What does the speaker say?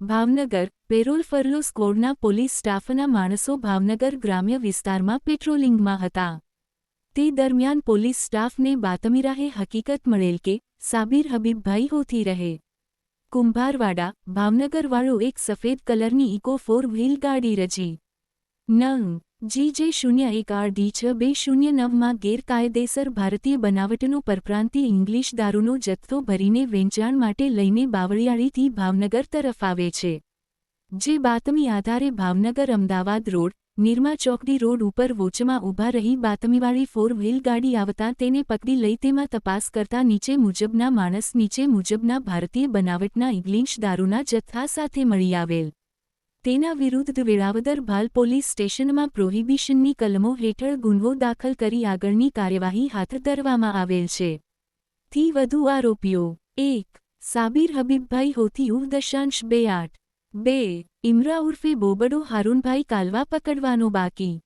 Bhavnagar, parole furlough સ્કોડના police સ્ટાફના માણસો ભાવનગર ગ્રામ્ય વિસ્તારમાં પેટ્રોલિંગમાં હતા. તે દરમિયાન પોલીસ સ્ટાફને બાતમીરાહે હકીકત મળેલ કે સાબિર હબીબભાઈ હોથી રહે. કુંભારવાડા, ભાવનગરવાળો એક સફેદ કલરની ઇકો ફોર વ્હીલ ગાડી રજી નંગ જી જે શૂન્ય એક આર ડી છ બે શૂન્ય નવમાં ગેરકાયદેસર ભારતીય બનાવટનો પરપ્રાંતિ ઇંગ્લિશ દારૂનો જથ્થો ભરીને વેચાણ માટે લઈને બાવળિયાળીથી ભાવનગર તરફ આવે છે. જે બાતમી આધારે ભાવનગર અમદાવાદ રોડ, નિરમા ચોકડી રોડ ઉપર વોચમાં ઊભા રહી બાતમીવાળી ફોર વ્હીલ ગાડી આવતા તેને પકડી લઈ તેમાં તપાસ કરતા નીચે મુજબના માણસ નીચે મુજબના ભારતીય બનાવટના ઇંગ્લિશ દારૂના જથ્થા સાથે મળી આવેલ. તેના વિરુદ્ધ વેળાવદર ભાલ પોલીસ સ્ટેશનમાં પ્રોહિબિશનની કલમો હેઠળ ગુન્હો દાખલ કરી આગળની કાર્યવાહી હાથ ધરવામાં આવેલ છે. થી વધુ આરોપીઓ. એક, સાબિર હબીબભાઈ હોથી ઉહ દશાંશ બે આઠ. બે, ઇમરા ઉર્ફે બોબડો હારૂનભાઈ કાલવા પકડવાનો બાકી.